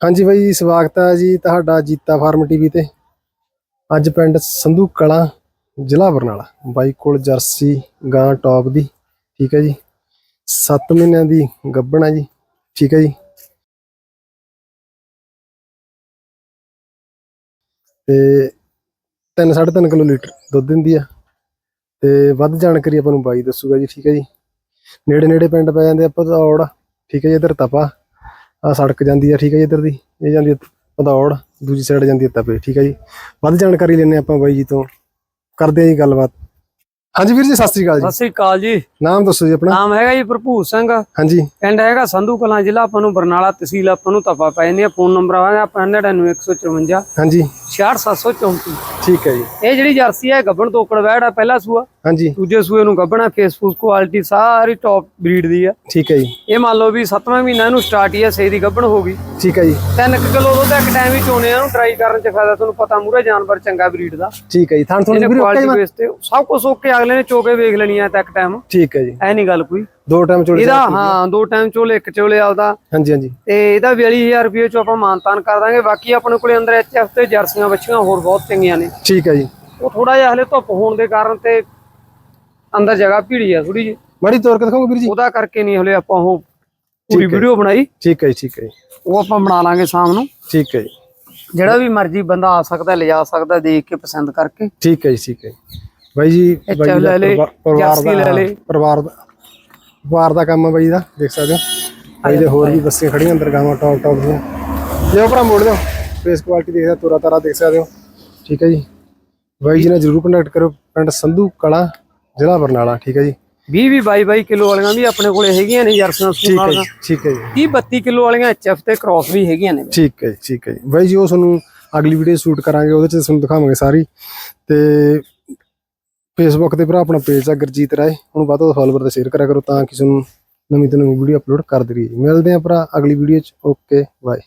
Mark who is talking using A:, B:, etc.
A: ਹਾਂਜੀ ਬਾਈ, ਸਵਾਗਤ ਹੈ ਜੀ ਤੁਹਾਡਾ ਜੀਤਾ ਫਾਰਮ ਟੀਵੀ ਤੇ। ਅੱਜ ਪਿੰਡ ਸੰਧੂ ਕਲਾਂ, ਜ਼ਿਲ੍ਹਾ ਬਰਨਾਲਾ। ਬਾਈ ਕੋਲ ਜਰਸੀ ਗਾਂ ਟੌਪ ਦੀ, ਠੀਕ ਹੈ ਜੀ। 7 ਮਹੀਨਿਆਂ ਦੀ ਗੱਭਣ ਹੈ ਜੀ, ਠੀਕ ਹੈ ਜੀ। ਤੇ 3.5 ਕਿਲੋ ਲੀਟਰ ਦੁੱਧ ਦਿੰਦੀ ਆ। ਤੇ ਵੱਧ ਜਾਣਕਾਰੀ ਆਪਾਂ ਨੂੰ ਬਾਈ ਦੱਸੂਗਾ ਜੀ, ਠੀਕ ਹੈ ਜੀ। ਨੇੜੇ ਨੇੜੇ ਪਿੰਡ ਪੈ ਜਾਂਦੇ ਆਪਾਂ ਪਧੌੜ ਠੀਕ ਹੈ ਜੀ, ਇਧਰ ਤਪਾ। ਆ ਸੜਕ ਜਾਂਦੀ ਆ, ਠੀਕ ਹੈ ਜੀ ਇੱਧਰ ਦੀ, ਇਹ ਜਾਂਦੀ ਆ ਪਧੌੜ ਦੂਜੀ ਸਾਈਡ ਜਾਂਦੀ ਹੈ ਤਪੇ, ਠੀਕ ਹੈ ਜੀ। ਵੱਧ ਜਾਣਕਾਰੀ ਲੈਣੇ ਆਪਾਂ ਬਾਈ ਜੀ ਤੋਂ। ਕਰਦੇ ਆ ਜੀ ਗੱਲਬਾਤ। ਹਾਂਜੀ ਵੀਰ ਜੀ ਸਤਿ ਸ੍ਰੀ ਅਕਾਲ
B: ਸਤਿ
A: ਜੀ
B: ਸ੍ਰੀ ਅਕਾਲ ਜੀ।
A: ਨਾਮ ਦੱਸੋ ਜੀ ਆਪਣਾ।
B: ਨਾਮ ਹੈਗਾ ਜੀ ਭਰਪੂਰ ਸਿੰਘ।
A: ਹਾਂਜੀ।
B: ਪਿੰਡ ਹੈਗਾ ਸੰਧੂ ਕਲਾਂ ਜ਼ਿਲ੍ਹਾ ਆਪਾਂ ਨੂੰ ਬਰਨਾਲਾ ਤਹਿਸੀਲ ਆਪਾਂ ਨੂੰ ਤਪਾ ਪੈ ਜਾਂਦੀ ਆ ਫੋਨ ਨੰਬਰ ਆਗਾ 99154
A: ਹਾਂਜੀ।
B: 66734
A: ਠੀਕ ਹੈ ਜੀ।
B: ਇਹ ਜਿਹੜੀ ਜਰਸੀ ਹੈ ਗੱਬਣ ਤੋਕੜ ਵੈੜ ਆ ਪਹਿਲਾ ਸੂਆ।
A: ਹਾਂਜੀ।
B: ਦੂਜੇ ਸੂਏ ਨੂੰ ਗੱਬਣਾ ਫੇਸਬੁੱਕ ਕੁਆਲਿਟੀ ਸਾਰੀ ਟੌਪ ਬਰੀਡ ਦੀ ਆ।
A: ਠੀਕ ਹੈ ਜੀ।
B: ਇਹ ਮੰਨ ਲਓ ਵੀ 7ਵਾਂ ਮਹੀਨਾ ਇਹਨੂੰ ਸਟਾਰਟ ਹੀ ਆ ਸੇ ਦੀ ਗੱਬਣ ਹੋ ਗਈ।
A: ਠੀਕ ਹੈ ਜੀ।
B: 3 ਕਿਲੋ ਦੁੱਧ ਇੱਕ ਟਾਈਮ ਹੀ ਚੋਣੇ ਆ ਨੂੰ ਟਰਾਈ ਕਰਨ ਚ ਫਾਇਦਾ ਤੁਹਾਨੂੰ ਪਤਾ ਮੂਰੇ ਜਾਨਵਰ ਚੰਗਾ ਬਰੀਡ ਦਾ।
A: ਠੀਕ ਹੈ ਜੀ। ਥਾਣ ਥੋੜੀ
B: ਇਹਨੇ
A: ਵੀਰ ਓਕੇ
B: ਸਭ ਕੁਝ ਓਕੇ ਅਗਲੇ ਨੇ ਚੋਕੇ ਵੇਖ ਲੈਣੀ ਆ ਤਾਂ ਇੱਕ ਟਾਈਮ
A: ਠੀਕ ਹੈ ਜੀ।
B: ਐ ਨਹੀਂ ਗੱਲ ਕੋਈ।
A: ਦੋ ਟਾਈਮ ਚੋਲੇ
B: ਇਹਦਾ ਹਾਂ ਦੋ ਟਾਈਮ ਚੋਲੇ ਇੱਕ ਚੋਲੇ ਆਪਦਾ।
A: ਹਾਂਜੀ ਹਾਂਜੀ।
B: ਤੇ ਇਹਦਾ 42000 ਰੁਪਏ ਚ ਆਪਾਂ ਮਾਨਤਾਨ ਕਰ ਦਾਂਗੇ। ਬਾਕੀ ਆਪਣੇ ਕੋਲੇ ਅੰਦਰ ਐਚਐਫ ਤੇ ਜਰਸੀਆਂ ਬੱਚੀਆਂ ਹੋਰ ਬਹੁਤ ਚੰਗੀਆਂ ਨੇ।
A: ਠੀਕ ਹੈ ਜੀ।
B: ਉਹ ਥੋੜਾ ਜਿਹਾ ਹਲੇ ਧੁੱਪ ਹੋਣ ਦੇ ਕਾਰਨ ਤੇ ਅੰਦਰ ਜਗ੍ਹਾ ਭੀੜੀ ਆ ਥੋੜੀ ਜੀ
A: ਮਾੜੀ ਤੋਰ ਕੇ ਦਿਖਾਓਗੇ ਵੀਰ ਜੀ।
B: ਉਹਦਾ ਕਰਕੇ ਨਹੀਂ ਹਲੇ ਆਪਾਂ ਉਹ ਪੂਰੀ। ਵੀਡੀਓ ਬਣਾਈ।
A: ਠੀਕ ਹੈ ਜੀ ਠੀਕ ਹੈ
B: ਉਹ ਆਪਾਂ ਬਣਾ ਲਾਂਗੇ ਸ਼ਾਮ ਨੂੰ।
A: ਠੀਕ ਹੈ ਜੀ।
B: ਜਿਹੜਾ ਵੀ ਮਰਜ਼ੀ ਬੰਦਾ ਆ ਸਕਦਾ ਲਿਜਾ ਸਕਦਾ ਦੇਖ ਕੇ ਪਸੰਦ ਕਰਕੇ।
A: ਠੀਕ ਹੈ ਜੀ ਠੀਕ ਹੈ ਜੀ। ਬਾਈ ਜੀ ਬਾਈ ਦਾ ਪਰਿਵਾਰ ਦਾ। ਪਰਿਵਾਰ ਦਾ ਪਰਿਵਾਰ ਦਾ ਕੰਮ ਹੈ ਬਾਈ ਦਾ ਦੇਖ ਸਕਦੇ ਹੋ। ਬਾਈ ਦੇ ਹੋਰ ਵੀ ਬੱਸੇ ਖੜੀਆਂ ਅੰਦਰ ਗਾਵਾਂ ਟੌਪ ਟੌਪ ਦੀਆਂ। ਲਿਓ ਭਰਾ ਮੋੜ ਦਿਓ ਫੇਸ ਕੁਆਲਿਟੀ ਦੇਖਦਾ ਤੁਰਾ ਤਾਰਾ ਦੇਖ ਸਕਦੇ ਹੋ। ਠੀਕ ਹੈ ਜੀ। ਬਾਈ ਜੀ ਨਾਲ ਜਰੂਰ ਕੰਟੈਕਟ ਕਰੋ ਪਿੰਡ ਸੰਧੂ ਕਲਾ ਜ਼ਿਲ੍ਹਾ ਬਰਨਾਲਾ ਠੀਕ ਹੈ ਜੀ।
B: 20 20 22 22 ਕਿਲੋ ਵਾਲੀਆਂ ਵੀ ਆਪਣੇ ਕੋਲੇ ਹੈਗੀਆਂ ਨੇ ਜਰਸੀਆਂ
A: ਠੀਕ ਹੈ ਠੀਕ ਹੈ ਜੀ।
B: 30 32 ਕਿਲੋ ਵਾਲੀਆਂ ਐਚਐਫ ਤੇ ਕ੍ਰਾਸ ਵੀ ਹੈਗੀਆਂ ਨੇ।
A: ਠੀਕ ਹੈ ਠੀਕ ਹੈ ਜੀ। ਬਾਈ ਜੀ ਉਹ ਤੁਹਾਨੂੰ ਅਗਲੀ ਵੀਡੀਓ ਸ਼ੂਟ ਕਰਾਂਗੇ ਉਹਦੇ ਚ ਤੁਹਾਨੂੰ ਦਿਖਾਵਾਂਗੇ ਸਾਰੀ। ਤੇ ਫੇਸਬੁੱਕ ਤੇ ਭਰਾ, ਆਪਣਾ ਪੇਜ ਆ ਗੁਰਜੀਤ ਰਾਏ। ਉਹਨੂੰ ਵੱਧ ਤੋਂ ਵੱਧ ਤੇ ਸ਼ੇਅਰ ਕਰਿਆ ਕਰੋ ਤਾਂ ਕਿਸੇ ਨੂੰ ਨਵੀਂ ਤੋਂ ਨਵੀਂ ਵੀਡੀਓ ਅਪਲੋਡ ਕਰ ਰਹੀਏ। ਮਿਲਦੇ ਆਂ ਭਰਾ, ਅਗਲੀ ਵੀਡੀਓ ਚ। Okay bye